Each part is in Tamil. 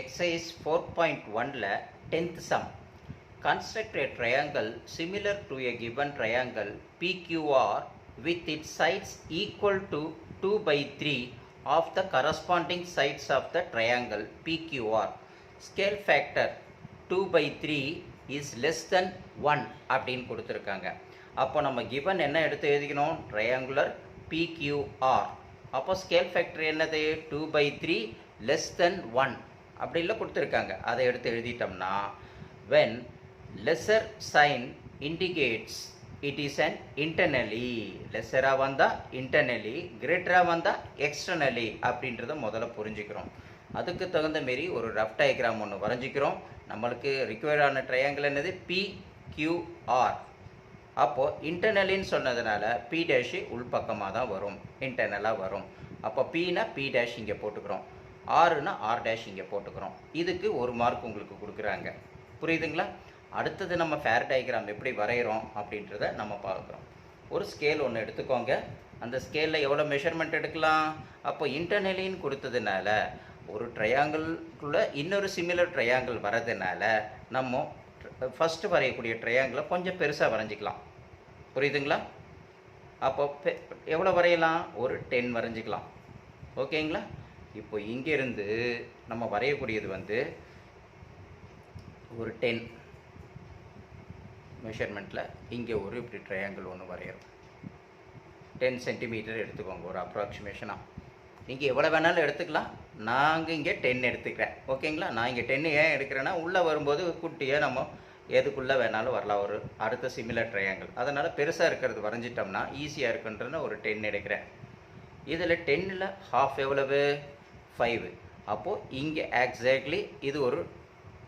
exercise 4.1ல 10th sum construct a triangle similar to a given triangle PQR with its sides equal to 2 by 3 of the corresponding sides of the triangle PQR scale factor 2 by 3 is less than 1 அப்படின்னு கொடுத்துருக்காங்க அப்போ நம்ம given என்ன எடுத்து எழுதிக்கணும் triangular PQR அப்போ ஸ்கேல் ஃபேக்டர் என்னது two by three less than one அப்படிலாம் கொடுத்துருக்காங்க. அதை எடுத்து எழுதிட்டோம்னா when lesser sign indicates it is an internally லெஸராக வந்தால் இன்டர்னலி கிரேட்டராக வந்தால் எக்ஸ்டர்னலி அப்படின்றத முதல்ல புரிஞ்சுக்கிறோம். அதுக்கு தகுந்த மாரி ஒரு ரஃப் டயக்ராம் ஒன்று வரைஞ்சிக்கிறோம். நம்மளுக்கு ரிக்வயர்டான ட்ரையாங்கிள் என்னது? பி கியூஆர் அப்போது இன்டர்னலின்னு சொன்னதுனால பி டேஷு உள்பக்கமாக தான் வரும். இன்டர்னலாக வரும். அப்போ பீனா பி டேஷ் இங்கே போட்டுக்கிறோம். ஆறுனா ஆர் டேஷ் இங்கே போட்டுக்கிறோம். இதுக்கு ஒரு மார்க் உங்களுக்கு கொடுக்குறாங்க. புரியுதுங்களா? அடுத்தது நம்ம ஃபேர் டயக்ராம் எப்படி வரைகிறோம் அப்படின்றத நம்ம பார்க்குறோம். ஒரு ஸ்கேல் ஒன்று எடுத்துக்கோங்க. அந்த ஸ்கேலில் எவ்வளோ மெஷர்மெண்ட் எடுக்கலாம்? அப்போ இன்டர்னலின்னு கொடுத்ததுனால ஒரு ட்ரையாங்கிள்குள்ளே இன்னொரு சிமிலர் ட்ரையாங்கிள் வரதுனால நம்ம ஃபஸ்ட்டு வரையக்கூடிய ட்ரையாங்கிளை கொஞ்சம் பெருசாக வரைஞ்சிக்கலாம். புரியுதுங்களா? அப்போ எவ்வளோ வரையலாம்? ஒரு டென் வரைஞ்சிக்கலாம். ஓகேங்களா? இப்போ இங்கேருந்து நம்ம வரையக்கூடியது வந்து ஒரு டென் மெஷர்மெண்ட்டில் இங்கே ஒரு இப்படி ட்ரையாங்கிள் ஒன்று வரைகிறோம் டென் சென்டிமீட்டர் எடுத்துக்கோங்க ஒரு அப்ராக்சிமேஷனாக நீங்கள் எவ்வளோ வேணாலும் எடுத்துக்கலாம். நாங்கள் இங்கே டென் எடுத்துக்கிறேன். ஓகேங்களா? நான் இங்கே டென்னு ஏன் எடுக்கிறேன்னா உள்ளே வரும்போது குட்டியாக நம்ம எதுக்குள்ளே வேணாலும் வரலாம். ஒரு அடுத்த சிமிலர் ட்ரையாங்கிள் அதனால் பெருசாக இருக்கிறது வரைஞ்சிட்டோம்னா ஈஸியாக இருக்குன்றன்னு ஒரு டென் எடுக்கிறேன். இதில் டென்னில் ஹாஃப் எவ்வளவு? ஃபைவ் அப்போது இங்கே எக்ஸாக்ட்லி இது ஒரு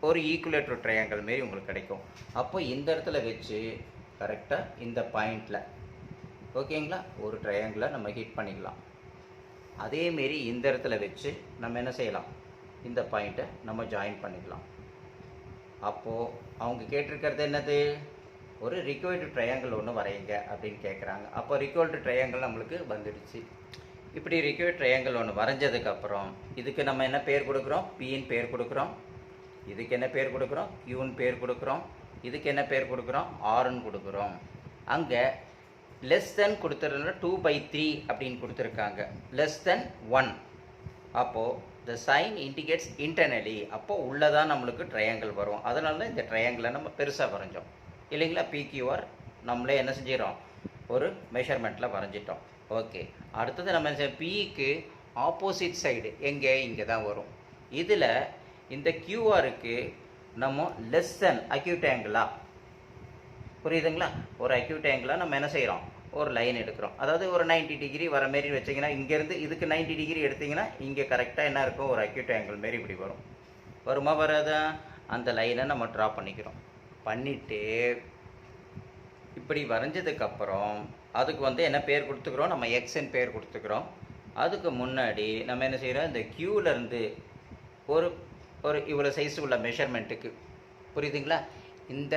ஒரு ஈக்குலேட்டர் ட்ரையாங்கல் மாரி உங்களுக்கு கிடைக்கும். அப்போ இந்த இடத்துல வச்சு கரெக்டாக இந்த பாயிண்டில் ஓகேங்களா? ஒரு ட்ரையாங்கிளை நம்ம ஹிட் பண்ணிக்கலாம். அதேமாரி இந்த இடத்துல வச்சு நம்ம என்ன செய்யலாம்? இந்த பாயிண்ட்டை நம்ம ஜாயின் பண்ணிக்கலாம். அப்போது அவங்க கேட்டிருக்கிறது என்னது? ஒரு ரிக்வயர்டு ட்ரையாங்கிள் ஒன்று வரையுங்க அப்படின்னு கேட்குறாங்க அப்போ ரிக்வயர்டு ட்ரையாங்கிள் நம்மளுக்கு வந்துடுச்சு. இப்படி ரிக்வயர்ட் ட்ரையாங்கிள் ஒன்று வரைஞ்சதுக்கப்புறம் இதுக்கு நம்ம என்ன பேர் கொடுக்குறோம்? பின்னு பேர் கொடுக்குறோம். இதுக்கு என்ன பேர் கொடுக்குறோம்? கியூன்னு பேர் கொடுக்குறோம். இதுக்கு என்ன பேர் கொடுக்குறோம்? ஆறுன்னு கொடுக்குறோம். அங்கே லெஸ் தென் கொடுத்துருந்தா டூ பை த்ரீ அப்படின்னு கொடுத்துருக்காங்க. லெஸ் தென் ஒன் அப்போது த சைன் இண்டிகேட்ஸ் இன்டர்னலி அப்போது உள்ளே தான் நம்மளுக்கு ட்ரையாங்கிள் வரும். அதனால தான் இந்த ட்ரையாங்கிளை நம்ம பெருசாக வரைஞ்சோம். இல்லைங்களா? பிக்யூஆர் நம்மளே என்ன செஞ்சிடறோம்? ஒரு மெஷர்மெண்ட்டில் வரைஞ்சிட்டோம். ஓகே அடுத்தது நம்ம பிக்கு ஆப்போசிட் சைடு எங்கே? இங்கே தான் வரும். இதில் இந்த கியூஆருக்கு நம்ம லெஸ் தென் அக்யூட் ஆங்கிளா புரியுதுங்களா? ஒரு அக்யூட் ஆங்கிளாக நம்ம என்ன செய்கிறோம்? ஒரு லைன் எடுக்கிறோம். அதாவது ஒரு 90 டிகிரி வர மாரி வச்சிங்கன்னா இங்கேருந்து இதுக்கு 90 டிகிரி எடுத்தீங்கன்னா இங்கே கரெக்டாக என்ன இருக்கும்? ஒரு அக்யூட் ஆங்கிள் மாரி இப்படி வரும். வருமா வராதா? அந்த லைனை நம்ம ட்ரா பண்ணிக்கிறோம். பண்ணிவிட்டு இப்படி வரைஞ்சதுக்கப்புறம் அதுக்கு வந்து என்ன பேர் கொடுத்துக்கிறோம்? நம்ம எக்ஸ்ன்னு பேர் கொடுத்துக்கிறோம். அதுக்கு முன்னாடி நம்ம என்ன செய்கிறோம் இந்த க்யூலேருந்து ஒரு ஒரு இவ்வளோ சைஸ் உள்ள மெஷர்மெண்ட்டுக்கு புரியுதுங்களா? இந்த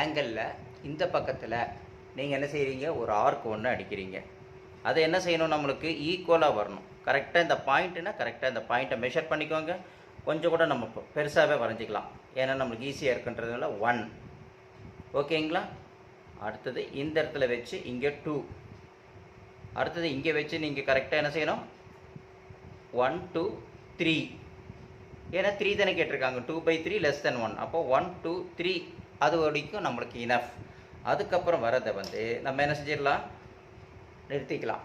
ஆங்கிளில் இந்த பக்கத்தில் நீங்கள் என்ன செய்கிறீங்க ஒரு ஆர்க் ஒன்று அடிக்கிறீங்க. அது என்ன செய்யணும் நம்மளுக்கு? ஈக்குவலாக வரணும். கரெக்டாக இந்த பாயிண்ட்டுனா கரெக்டாக இந்த பாயிண்ட்டை மெஷர் பண்ணிக்கோங்க. கொஞ்சம் கூட நம்ம பெருசாகவே வரைஞ்சிக்கலாம். ஏன்னா நம்மளுக்கு ஈஸியாக இருக்குன்றதுனால ஒன் ஓகேங்களா அடுத்தது இந்த இடத்துல வச்சு இங்கே டூ அடுத்தது இங்கே வச்சு நீங்கள் கரெக்டாக என்ன செய்யணும்? ஒன் டூ த்ரீ ஏன்னா த்ரீ தானே கேட்டிருக்காங்க. Two by three less than one அப்போ ஒன் டூ த்ரீ அது வரைக்கும் நம்மளுக்கு இனஃப் அதுக்கப்புறம் வரதை வந்து நம்ம என்ன செஞ்சிடலாம்? நிறுத்திக்கலாம்.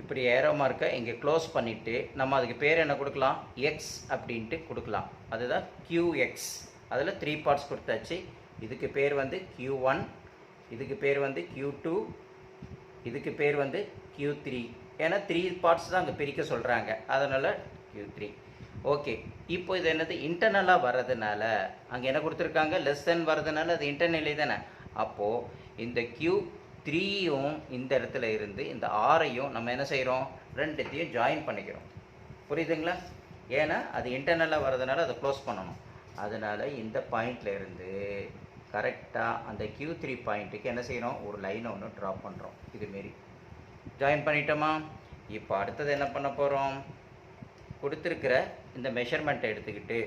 இப்படி ஏரோ மார்க்கை இங்கே க்ளோஸ் பண்ணிவிட்டு நம்ம அதுக்கு பேர் என்ன கொடுக்கலாம்? எக்ஸ் அப்படின்ட்டு கொடுக்கலாம். அதுதான் கியூஎக்ஸ் அதில் த்ரீ பார்ட்ஸ் கொடுத்தாச்சு. இதுக்கு பேர் வந்து Q1 ஒன் இதுக்கு பேர் வந்து Q2 டூ இதுக்கு பேர் வந்து Q3 த்ரீ ஏன்னா த்ரீ பார்ட்ஸ் தான் அங்கே பிரிக்க சொல்கிறாங்க அதனால் Q3 த்ரீ ஓகே இப்போ இது என்னது? இன்டர்னலாக வர்றதுனால அங்கே என்ன கொடுத்துருக்காங்க? லெஸ் தென் வர்றதுனால அது இன்டர்னலி தானே? அப்போது இந்த கியூ த்ரீயும் இந்த இடத்துல இருந்து இந்த ஆரையும் நம்ம என்ன செய்கிறோம் ரெண்டுத்தையும் ஜாயின் பண்ணிக்கிறோம். புரியுதுங்களா? ஏன்னா அது இன்டர்னலாக வர்றதுனால அதை க்ளோஸ் பண்ணணும். அதனால் இந்த பாயிண்ட்ல இருந்து கரெக்டாக அந்த கியூ த்ரீ பாயிண்ட்டுக்கு என்ன செய்யணும் ஒரு லைனை ஒன்று ட்ரா பண்ணுறோம் இதுமாரி ஜாயின் பண்ணிட்டோமா? இப்போ அடுத்தது என்ன பண்ண போகிறோம் கொடுத்துருக்கிற இந்த மெஷர்மெண்ட்டை எடுத்துக்கிட்டு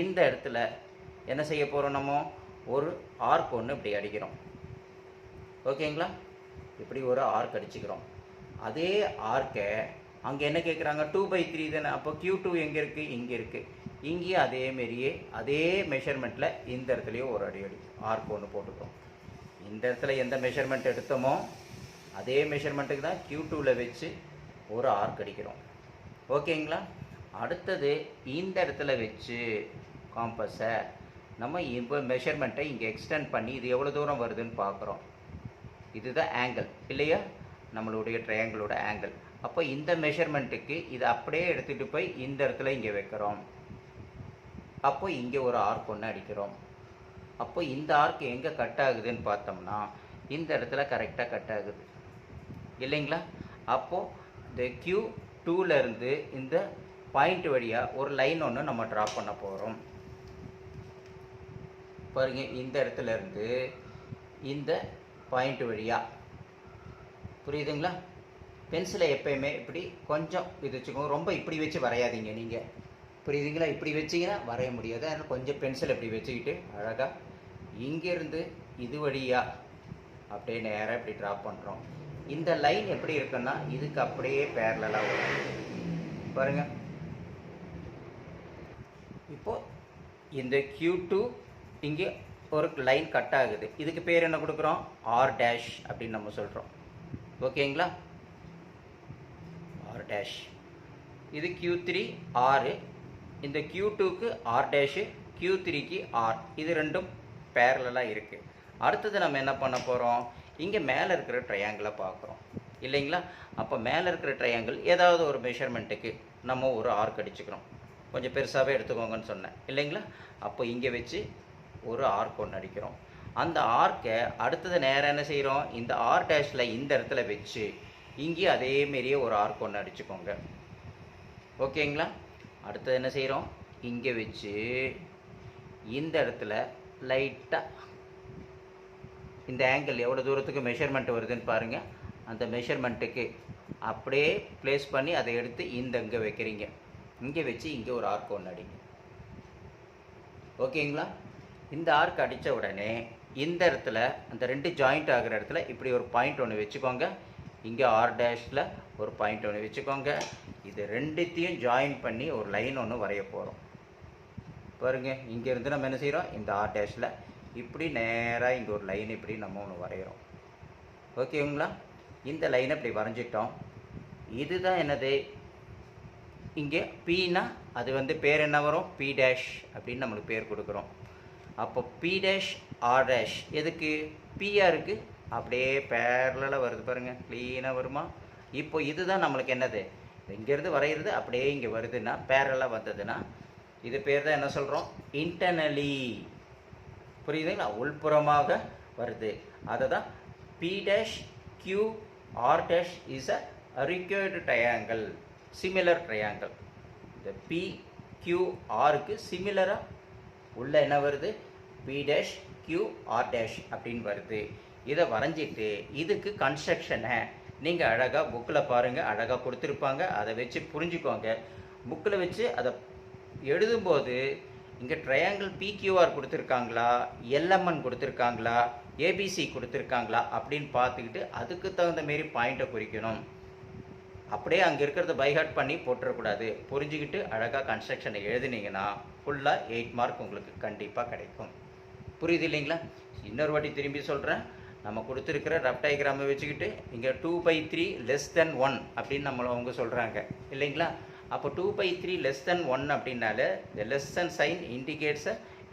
இந்த இடத்துல என்ன செய்ய போகிறோம் நம்ம? ஒரு ஆர்க் ஒன்று இப்படி அடிக்கிறோம். ஓகேங்களா இப்படி ஒரு ஆர்க் அடிச்சுக்கிறோம். அதே ஆர்க்கை அங்கே என்ன கேட்குறாங்க டூ பை த்ரீ தானே. அப்போ கியூ டூ எங்கே இருக்குது இங்கே இருக்குது இங்கேயும் அதேமாரியே அதே மெஷர்மெண்ட்டில் இந்த இடத்துலையும் ஒரு அடி அடி. ஆர்க் ஒன்று போட்டுக்கிறோம் இந்த இடத்துல எந்த மெஷர்மெண்ட் எடுத்தோமோ அதே மெஷர்மெண்ட்டுக்கு தான் கியூ டூவில் வச்சு ஒரு ஆர்க் அடிக்கிறோம். ஓகேங்களா? அடுத்தது இந்த இடத்துல வச்சு காம்பஸை நம்ம இப்போ மெஷர்மெண்ட்டை இங்கே எக்ஸ்டெண்ட் பண்ணி இது எவ்வளோ தூரம் வருதுன்னு பார்க்குறோம். இதுதான் ஆங்கிள் இல்லையா? நம்மளுடைய ட்ரையாங்கிளோட ஆங்கிள் அப்போ இந்த மெஷர்மெண்ட்டுக்கு இதை அப்படியே எடுத்துகிட்டு போய் இந்த இடத்துல இங்கே வைக்கிறோம். அப்போ இங்கே ஒரு ஆர்க் ஒன்று அடிக்கிறோம். அப்போ இந்த ஆர்க் எங்கே கட் ஆகுதுன்னு பார்த்தோம்னா இந்த இடத்துல கரெக்டாக கட் ஆகுது. இல்லைங்களா? அப்போது இந்த கியூ டூலேருந்து இந்த பாயிண்ட் வழியாக ஒரு லைன் ஒன்று நம்ம ட்ரா பண்ண போகிறோம் பாருங்க இந்த இடத்துல இருந்து இந்த பாயிண்ட் வழியாக புரியுதுங்களா? பென்சிலை எப்பயுமே இப்படி கொஞ்சம் இது வச்சுக்கோங்க. ரொம்ப இப்படி வச்சு வரையாதீங்க நீங்கள் புரியுதுங்களா? இப்படி வச்சிங்கன்னா வரைய முடியாது. அதனால் கொஞ்சம் பென்சில் இப்படி வச்சுக்கிட்டு அழகாக இங்கேருந்து இது வழியாக அப்படியே நேராக இப்படி ட்ரா பண்ணுறோம் இந்த லைன் எப்படி இருக்குன்னா இதுக்கு அப்படியே பேரலாக வரும். பாருங்கள் இப்போது இந்த கியூ டூ இங்கே ஒரு லைன் கட் ஆகுது. இதுக்கு பேர் என்ன கொடுக்குறோம்? ஆர் டேஷ் அப்படின்னு நம்ம சொல்கிறோம் ஓகேங்களா? டேஷ் இது Q3 த்ரீ ஆறு இந்த Q2 டூக்கு ஆர் டேஷு Q3 த்ரீக்கு ஆர் இது ரெண்டும் பேரலாக இருக்குது அடுத்தது நம்ம என்ன பண்ண போகிறோம் இங்கே மேலே இருக்கிற ட்ரையாங்கிளை பார்க்குறோம். இல்லைங்களா? அப்போ மேலே இருக்கிற ட்ரையாங்கிள் ஏதாவது ஒரு மெஷர்மெண்ட்டுக்கு நம்ம ஒரு ஆர்க் அடிச்சுக்கிறோம். கொஞ்சம் பெருசாகவே எடுத்துக்கோங்கன்னு சொன்னேன். இல்லைங்களா? அப்போ இங்கே வச்சு ஒரு ஆர்க் ஒன்று அடிக்கிறோம். அந்த ஆர்க்கை அடுத்தது நேரம் என்ன செய்கிறோம் இந்த ஆர் டேஷில் இந்த இடத்துல வச்சு இங்கேயும் அதேமாரியே ஒரு ஆர்க் ஒன்று அடிச்சுக்கோங்க. ஓகேங்களா? அடுத்தது என்ன செய்கிறோம் இங்கே வச்சு இந்த இடத்துல லைட்டாக இந்த ஆங்கிள் எவ்வளோ தூரத்துக்கு மெஷர்மெண்ட் வருதுன்னு பாருங்கள் அந்த மெஷர்மெண்ட்டுக்கு அப்படியே ப்ளேஸ் பண்ணி அதை எடுத்து இந்த இங்கே வைக்கிறீங்க. இங்கே வச்சு இங்கே ஒரு ஆர்க் ஒன்று அடிங்க. ஓகேங்களா? இந்த ஆர்க் அடித்த உடனே இந்த இடத்துல அந்த ரெண்டு ஜாயிண்ட் ஆகிற இடத்துல இப்படி ஒரு பாயிண்ட் ஒன்று வச்சுக்கோங்க. இங்கே ஆர் டேஷில் ஒரு பாயிண்ட் ஒன்று வச்சுக்கோங்க. இது ரெண்டுத்தையும் ஜாயின் பண்ணி ஒரு லைன் ஒன்று வரைய போகிறோம் பாருங்க இங்கேருந்து நம்ம என்ன செய்கிறோம் இந்த ஆர் டேஷில் இப்படி நேராக இங்கே ஒரு லைன் இப்படி நம்ம ஒன்று வரைகிறோம் ஓகேங்களா இந்த லைனை இப்படி வரைஞ்சிட்டோம். இதுதான் என்னது? இங்கே பீனா அது வந்து பேர் என்ன வரும்? பி டேஷ் அப்படின்னு நம்மளுக்கு பேர் கொடுக்குறோம். அப்போ பி டேஷ் ஆர் டேஷ் எதுக்கு? பிஆருக்கு அப்படியே பேரலாக வருது பாருங்கள் க்ளீனாக வருமா? இப்போ இதுதான் நம்மளுக்கு என்னது? இங்கேருந்து வரைகிறது அப்படியே இங்கே வருதுன்னா பேரலாக வந்ததுன்னா இது பேர் தான் என்ன சொல்கிறோம் இன்டர்னலி புரியுதுங்களா? உள்புறமாக வருது. அதை தான் P dash Q R dash is a required triangle similar triangle இந்த பி கியூ ஆருக்கு சிமிலராக உள்ள என்ன வருது? P dash Q R dash அப்படின்னு வருது. இதை வரைஞ்சிட்டு இதுக்கு கன்ஸ்ட்ரக்ஷனை நீங்கள் அழகாக புக்கில் பாருங்கள் அழகாக கொடுத்துருப்பாங்க. அதை வச்சு புரிஞ்சுக்கோங்க. புக்கில் வச்சு அதை எழுதும்போது இங்கே ட்ரையாங்கிள் பிக்யூஆர் கொடுத்துருக்காங்களா எல்எம்என் கொடுத்துருக்காங்களா ஏபிசி கொடுத்துருக்காங்களா அப்படின்னு பார்த்துக்கிட்டு அதுக்கு தகுந்த மாரி பாயிண்ட்டை குறிக்கணும். அப்படியே அங்கே இருக்கிறத பைஹார்ட் பண்ணி போட்டுறக்கூடாது. புரிஞ்சுக்கிட்டு அழகாக கன்ஸ்ட்ரக்ஷனை எழுதுனீங்கன்னா ஃபுல்லாக எயிட் மார்க் உங்களுக்கு கண்டிப்பாக கிடைக்கும். புரியுது இல்லைங்களா? இன்னொரு வாட்டி திரும்பி சொல்கிறேன் நம்ம கொடுத்துருக்கிற ரப் டயக்ராமை வச்சுக்கிட்டு இங்கே two by three less than one அப்படின்னு நம்மளை அவங்க சொல்கிறாங்க இல்லைங்களா? அப்போ two by three less than one அப்படின்னால இந்த less than sign indicates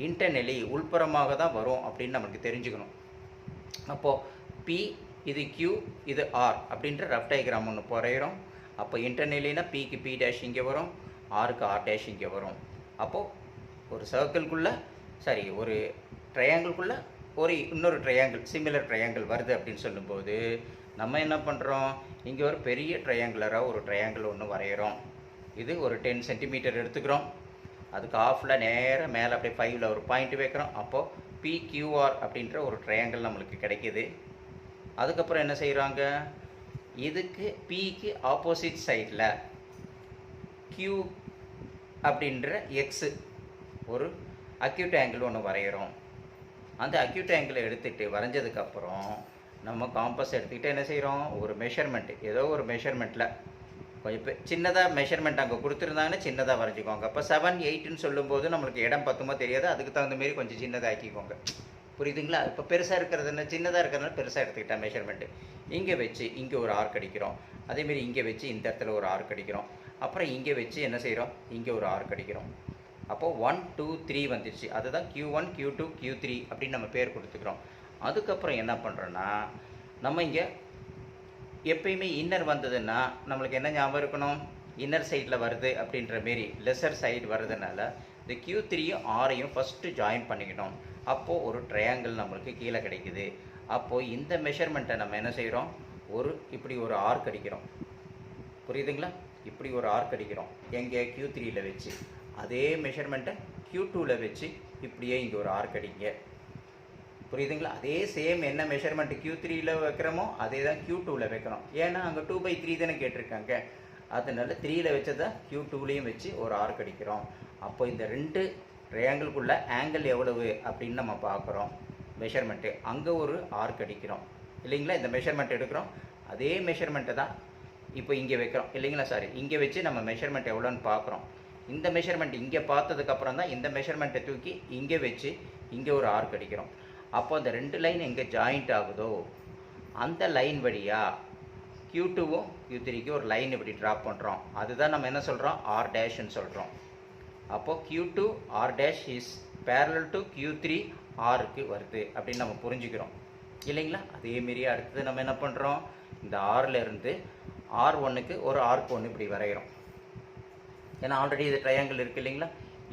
internally உள்புறமாக தான் வரும் அப்படின்னு நமக்கு தெரிஞ்சுக்கணும். அப்போது பி இது கியூ இது ஆர் அப்படின்ற ரஃப் டயக்ராம் ஒன்று புறையிறோம். அப்போ இன்டர்னலினா பிக்கு பி டேஷ் இங்கே வரும் ஆருக்கு ஆர் டேஷ் இங்கே வரும். அப்போது ஒரு சர்க்கிள்குள்ளே சாரி ஒரு ட்ரையாங்கிள்குள்ளே ஒரு இன்னொரு ட்ரையாங்கிள் சிமிலர் ட்ரையாங்கிள் வருது அப்படின்னு சொல்லும்போது நம்ம என்ன பண்ணுறோம் இங்கே ஒரு பெரிய ட்ரையாங்குலராக ஒரு ட்ரையாங்கிள் ஒன்று வரைகிறோம் இது ஒரு டென் சென்டிமீட்டர் எடுத்துக்கிறோம். அதுக்கு ஆஃபில் நேராக மேலே அப்படியே ஃபைவ்ல ஒரு பாயிண்ட் வைக்கிறோம். அப்போது பிக்யூஆர் அப்படின்ற ஒரு ட்ரையாங்கிள் நம்மளுக்கு கிடைக்கிது. அதுக்கப்புறம் என்ன செய்கிறாங்க இதுக்கு பிக்கு ஆப்போசிட் சைடில் கியூ அப்படின்ற எக்ஸு ஒரு அக்யூட் ஆங்கிள் ஒன்று வரைகிறோம் அந்த அக்யூட் ஆங்கிளை எடுத்துகிட்டு வரைஞ்சதுக்கப்புறம் நம்ம காம்பஸ் எடுத்துக்கிட்டு என்ன செய்கிறோம் ஒரு மெஷர்மெண்ட் ஏதோ ஒரு மெஷர்மெண்ட்டில் கொஞ்சம் சின்னதாக மெஷர்மெண்ட் அங்கே கொடுத்துருந்தாங்கன்னா சின்னதாக வரைஞ்சிக்கோங்க. அப்போ செவன் எயிட்டுன்னு சொல்லும்போது நம்மளுக்கு இடம் பத்துமோ தெரியாது. அதுக்கு தகுந்த மாரி கொஞ்சம் சின்னதாக ஆக்கிக்கோங்க புரியுதுங்களா? இப்போ பெருசாக இருக்கிறது என்ன? சின்னதாக இருக்கிறதுனால பெருசாக எடுத்துக்கிட்டேன் மெஷர்மெண்ட்டு இங்கே வச்சு இங்கே ஒரு ஆர்க் அடிக்கிறோம். அதேமாரி இங்கே வச்சு இந்த இடத்துல ஒரு ஆர்க் அடிக்கிறோம். அப்புறம் இங்கே வச்சு என்ன செய்கிறோம் இங்கே ஒரு ஆர்க் அடிக்கிறோம். அப்போது ஒன் டூ த்ரீ வந்துடுச்சு அதுதான் Q one Q two Q three அப்படின்னு நம்ம பேர் கொடுத்துக்கிறோம். அதுக்கப்புறம் என்ன பண்ணுறோன்னா நம்ம இங்கே எப்பயுமே இன்னர் வந்ததுன்னா நம்மளுக்கு என்ன ஞாபகம் இருக்கணும்? இன்னர் சைடில் வருது அப்படின்ற மாரி லெசர் சைடு வர்றதுனால இந்த க்யூ த்ரீயும் ஆரையும் ஃபஸ்ட்டு ஜாயின் பண்ணிக்கணும் அப்போது ஒரு ட்ரையாங்கிள் நம்மளுக்கு கீழே கிடைக்குது. அப்போது இந்த மெஷர்மெண்ட்டை நம்ம என்ன செய்கிறோம் ஒரு இப்படி ஒரு ஆர்க் அடிக்கிறோம். புரியுதுங்களா? இப்படி ஒரு ஆர்க் அடிக்கிறோம். எங்கே க்யூ த்ரீயில் வச்சு. அதே மெஷர்மெண்ட்டை க்யூ டூவில் வச்சு இப்படியே இங்கே ஒரு ஆர்க் அடிங்க. புரியுதுங்களா? அதே சேம் என்ன மெஷர்மெண்ட் க்யூ த்ரீயில் வைக்கிறோமோ அதே தான் க்யூ டூவில் வைக்கிறோம். ஏன்னா அங்கே டூ பை த்ரீ தானே கேட்டிருக்காங்க. அதனால த்ரீயில் வச்சதை கியூ டூலேயும் வச்சு ஒரு ஆர்க் அடிக்கிறோம். அப்போ இந்த ரெண்டு ட்ரையாங்கிள்குள்ள ஆங்கிள் எவ்வளவு அப்படின்னு நம்ம பார்க்குறோம். மெஷர்மெண்ட்டு அங்கே ஒரு ஆர்க் அடிக்கிறோம். இல்லைங்களா? இந்த மெஷர்மெண்ட் எடுக்கிறோம். அதே மெஷர்மெண்ட்டை தான் இப்போ இங்கே வைக்கிறோம். இல்லைங்களா சாரி இங்கே வச்சு நம்ம மெஷர்மெண்ட் எவ்வளோன்னு பார்க்குறோம். இந்த மெஷர்மெண்ட் இங்கே பார்த்ததுக்கப்புறம் தான் இந்த மெஷர்மெண்ட்டை தூக்கி இங்கே வச்சு இங்கே ஒரு ஆர்க் அடிக்கிறோம். அப்போ அந்த ரெண்டு லைன் எங்கே ஜாயிண்ட் ஆகுதோ அந்த லைன் வழியாக க்யூ டூவும் க்யூ த்ரீக்கு ஒரு லைன் இப்படி ட்ராப் பண்ணுறோம் அதுதான் நம்ம என்ன சொல்கிறோம் ஆர் டேஷ்னு சொல்கிறோம் அப்போது Q two R dash is parallel to Q three ஆருக்கு வருது அப்படின்னு நம்ம புரிஞ்சுக்கிறோம். இல்லைங்களா? அதேமாரி அடுத்தது நம்ம என்ன பண்ணுறோம் இந்த ஆறில் இருந்து ஆர் ஒன்றுக்கு ஒரு ஆர்க் ஒன்று இப்படி வரைகிறோம். ஏன்னா ஆல்ரெடி இது ட்ரையாங்கிள் இருக்குது இல்லைங்களா?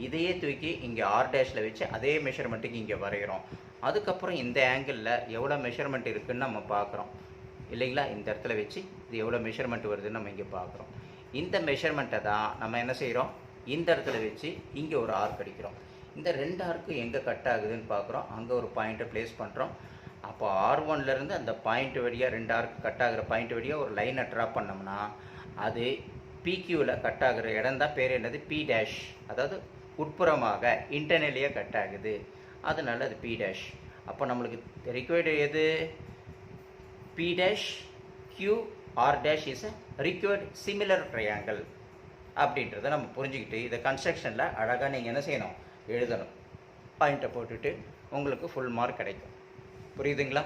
இதையே தூக்கி இங்கே ஆர் டேஷில் வச்சு அதே மெஷர்மெண்ட்டுக்கு இங்கே வரைகிறோம். அதுக்கப்புறம் இந்த ஆங்கிளில் எவ்வளோ மெஷர்மெண்ட் இருக்குதுன்னு நம்ம பார்க்குறோம். இல்லைங்களா? இந்த இடத்துல வச்சு இது எவ்வளோ மெஷர்மெண்ட் வருதுன்னு நம்ம இங்கே பார்க்குறோம். இந்த மெஷர்மெண்ட்டை தான் நம்ம என்ன செய்கிறோம்? இந்த இடத்துல வச்சு இங்கே ஒரு ஆர்க் அடிக்கிறோம். இந்த ரெண்டு ஆர்க்கு எங்கே கட் ஆகுதுன்னு பார்க்குறோம். அங்கே ஒரு பாயிண்ட்டை ப்ளேஸ் பண்ணுறோம் அப்போ ஆர் ஒன்லேருந்து அந்த பாயிண்ட் வழியாக ரெண்டு ஆர்க் கட் ஆகிற பாயிண்ட் வழியாக ஒரு லைனை ட்ராப் பண்ணோம்னா அது பிக்யூவில் கட் ஆகிற இடம் தான் பேர் என்னது? பி டேஷ் அதாவது உட்புறமாக இன்டர்னலியாக கட் ஆகுது. அதனால அது பி டேஷ் அப்போ நம்மளுக்கு ரிக்வயர்டு எது? P dash Q R dash is a required similar triangle அப்படின்றத நம்ம புரிஞ்சுக்கிட்டு இதை கன்ஸ்ட்ரக்ஷனில் அழகாக நீங்கள் என்ன செய்யணும்? எழுதணும். பாயிண்ட்டை போட்டுட்டு உங்களுக்கு ஃபுல் மார்க் கிடைக்கும். புரியுதுங்களா?